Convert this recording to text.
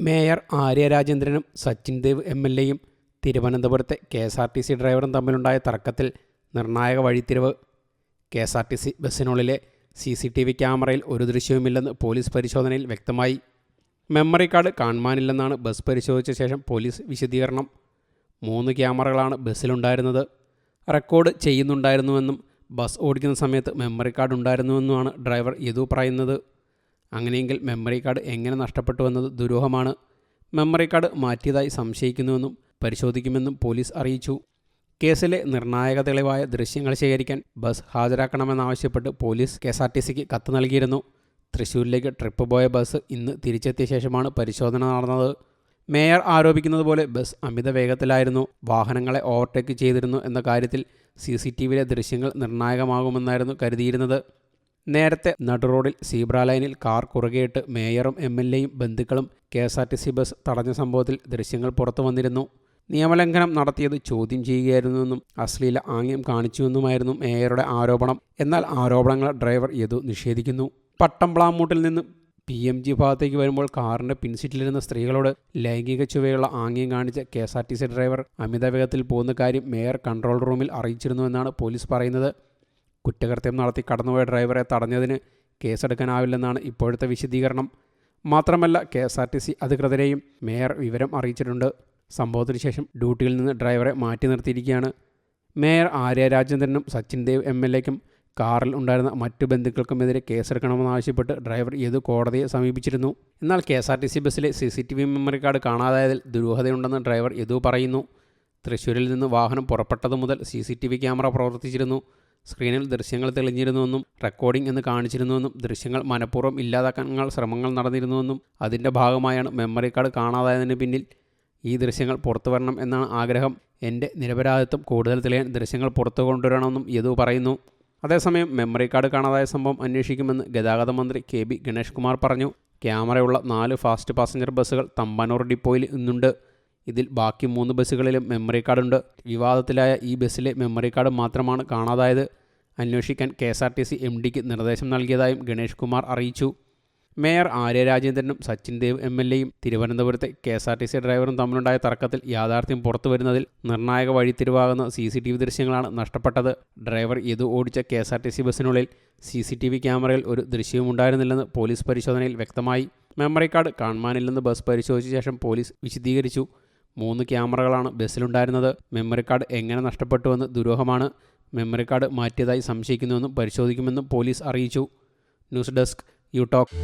Mayor Arya രാജേന്ദ്രനും Sachin Dev M L എയും തിരുവനന്തപുരത്തെ K S R T C ഡ്രൈവറും തമ്മിലുണ്ടായ തർക്കത്തിൽ നിർണായക വഴിത്തിരിവ്. K S R T C ബസ്സിനുള്ളിലെ C C T V ക്യാമറയിൽ ഒരു ദൃശ്യവുമില്ലെന്ന് പോലീസ് പരിശോധനയിൽ വ്യക്തമായി. മെമ്മറി കാർഡ് കാണുവാനില്ലെന്നാണ് ബസ് പരിശോധിച്ച ശേഷം പോലീസ് വിശദീകരണം. മൂന്ന് ക്യാമറകളാണ് ബസ്സിലുണ്ടായിരുന്നത്. റെക്കോർഡ് ചെയ്യുന്നുണ്ടായിരുന്നുവെന്നും ബസ് ഓടിക്കുന്ന സമയത്ത് മെമ്മറി കാർഡ് ഉണ്ടായിരുന്നുവെന്നുമാണ് ഡ്രൈവർ യദു പറയുന്നത്. അങ്ങനെയെങ്കിൽ മെമ്മറി കാർഡ് എങ്ങനെ നഷ്ടപ്പെട്ടു എന്നത് ദുരൂഹമാണ്. മെമ്മറി കാർഡ് മാറ്റിയതായി സംശയിക്കുന്നുവെന്നും പരിശോധിക്കുമെന്നും പോലീസ് അറിയിച്ചു. കേസിലെ നിർണായക തെളിവായ ദൃശ്യങ്ങൾ ശേഖരിക്കാൻ bus ഹാജരാക്കണമെന്നാവശ്യപ്പെട്ട് police K S R T സിക്ക് കത്ത് നൽകിയിരുന്നു. തൃശ്ശൂരിലേക്ക് ട്രിപ്പ് പോയ ബസ് ഇന്ന് തിരിച്ചെത്തിയ ശേഷമാണ് പരിശോധന നടന്നത്. മേയർ ആരോപിക്കുന്നത് പോലെ ബസ് അമിത വേഗത്തിലായിരുന്നു. വാഹനങ്ങളെ ഓവർടേക്ക് ചെയ്തിരുന്നു എന്ന കാര്യത്തിൽ സി സി ടി വിയിലെ ദൃശ്യങ്ങൾ നിർണായകമാകുമെന്നായിരുന്നു കരുതിയിരുന്നത്. നേരത്തെ നടുറോഡിൽ സീബ്ര ലൈനിൽ കാർ കുറുകെയിട്ട് മേയറും എം എൽ എയും ബന്ധുക്കളും K S R T C bus തടഞ്ഞ സംഭവത്തിൽ ദൃശ്യങ്ങൾ പുറത്തു വന്നിരുന്നു. നിയമലംഘനം നടത്തിയത് ചോദ്യം ചെയ്യുകയായിരുന്നുവെന്നും അശ്ലീല ആംഗ്യം കാണിച്ചുവെന്നുമായിരുന്നു മേയറുടെ ആരോപണം. എന്നാൽ ആരോപണങ്ങൾ ഡ്രൈവർ യതു നിഷേധിക്കുന്നു. പട്ടംപ്ലാമൂട്ടിൽ നിന്ന് പി എം ജി ഭാഗത്തേക്ക് വരുമ്പോൾ കാറിന്റെ പിൻസീറ്റിലിരുന്ന സ്ത്രീകളോട് ലൈംഗിക ചുവയുള്ള ആംഗ്യം കാണിച്ച K S R T C driver അമിത വേഗത്തിൽ പോകുന്ന കാര്യം മേയർ കൺട്രോൾ റൂമിൽ അറിയിച്ചിരുന്നുവെന്നാണ് പോലീസ് പറയുന്നത്. കുറ്റകൃത്യം നടത്തി കടന്നുപോയ ഡ്രൈവറെ തടഞ്ഞതിന് കേസെടുക്കാനാവില്ലെന്നാണ് ഇപ്പോഴത്തെ വിശദീകരണം. മാത്രമല്ല K S R T C അധികൃതരെയും mayor വിവരം അറിയിച്ചിട്ടുണ്ട്. സംഭവത്തിന് ശേഷം ഡ്യൂട്ടിയിൽ നിന്ന് ഡ്രൈവറെ മാറ്റി നിർത്തിയിരിക്കുകയാണ്. മേയർ ആര്യ രാജേന്ദ്രനും സച്ചിൻ ദേവ് എം എൽ എക്കും കാറിൽ ഉണ്ടായിരുന്ന മറ്റു ബന്ധുക്കൾക്കുമെതിരെ കേസെടുക്കണമെന്നാവശ്യപ്പെട്ട് ഡ്രൈവർ ഏത് കോടതിയെ സമീപിച്ചിരുന്നു? എന്നാൽ K S R T C ബസ്സിലെ C C T V memory card കാണാതായതിൽ ദുരൂഹതയുണ്ടെന്ന് ഡ്രൈവർ യദു പറയുന്നു. തൃശ്ശൂരിൽ നിന്ന് വാഹനം പുറപ്പെട്ടതു മുതൽ C C T V camera പ്രവർത്തിച്ചിരുന്നു. സ്ക്രീനിൽ ദൃശ്യങ്ങൾ തെളിഞ്ഞിരുന്നുവെന്നും റെക്കോർഡിംഗ് എന്ന് കാണിച്ചിരുന്നുവെന്നും ദൃശ്യങ്ങൾ മനഃപൂർവം ഇല്ലാതാക്കാനുള്ള ശ്രമങ്ങൾ നടന്നിരുന്നുവെന്നും അതിന്റെ ഭാഗമായാണ് മെമ്മറി കാർഡ് കാണാതായതിന് പിന്നിൽ ഈ ദൃശ്യങ്ങൾ പുറത്തു വരണം എന്നാണ് ആഗ്രഹം. എന്റെ നിരപരാധിത്വം കൂടുതൽ തെളിയാൻ ദൃശ്യങ്ങൾ പുറത്തു കൊണ്ടുവരണമെന്നും യദു പറയുന്നു. അതേസമയം മെമ്മറി കാർഡ് കാണാതായ സംഭവം അന്വേഷിക്കുമെന്ന് ഗതാഗത മന്ത്രി കെ ബി ഗണേഷ് കുമാർ പറഞ്ഞു. ക്യാമറയുള്ള നാല് ഫാസ്റ്റ് പാസഞ്ചർ ബസ്സുകൾ തമ്പാനൂർ ഡിപ്പോയിൽ ഇന്നുണ്ട് ഇതിൽ ബാക്കി മൂന്ന് ബസ്സുകളിലും മെമ്മറി കാർഡുണ്ട് വിവാദത്തിലായ ഈ ബസ്സിലെ മെമ്മറി കാർഡ് മാത്രമാണ് കാണാതായത്. അന്വേഷിക്കാൻ K S R T C M ഡിക്ക് നിർദ്ദേശം നൽകിയതായും ഗണേഷ് കുമാർ അറിയിച്ചു. മേയർ ആര്യ രാജേന്ദ്രനും സച്ചിൻ ദേവ് എം എൽ എയും തിരുവനന്തപുരത്തെ K S R T C ഡ്രൈവറും തമ്മിലുണ്ടായ തർക്കത്തിൽ യാഥാർത്ഥ്യം പുറത്തു വരുന്നതിൽ നിർണായക വഴിത്തിരിവാകുന്ന സി സി ടി വി ദൃശ്യങ്ങളാണ് നഷ്ടപ്പെട്ടത്. ഡ്രൈവർ ഇത് ഓടിച്ച K S R T C ബസ്സിനുള്ളിൽ C C T V ക്യാമറയിൽ ഒരു ദൃശ്യവും ഉണ്ടായിരുന്നില്ലെന്ന് പോലീസ് പരിശോധനയിൽ വ്യക്തമായി. മെമ്മറി കാർഡ് കാണുവാനില്ലെന്ന് ബസ് പരിശോധിച്ച ശേഷം പോലീസ് വിശദീകരിച്ചു. മൂന്ന് ക്യാമറകളാണ് ബസ്സിലുണ്ടായിരുന്നത്. മെമ്മറി കാർഡ് എങ്ങനെ നഷ്ടപ്പെട്ടുവെന്ന് ദുരൂഹമാണ്. മെമ്മറി കാർഡ് മാറ്റിയതായി സംശയിക്കുന്നുവെന്നും പരിശോധിക്കുമെന്നും പോലീസ് അറിയിച്ചു. News desk you talk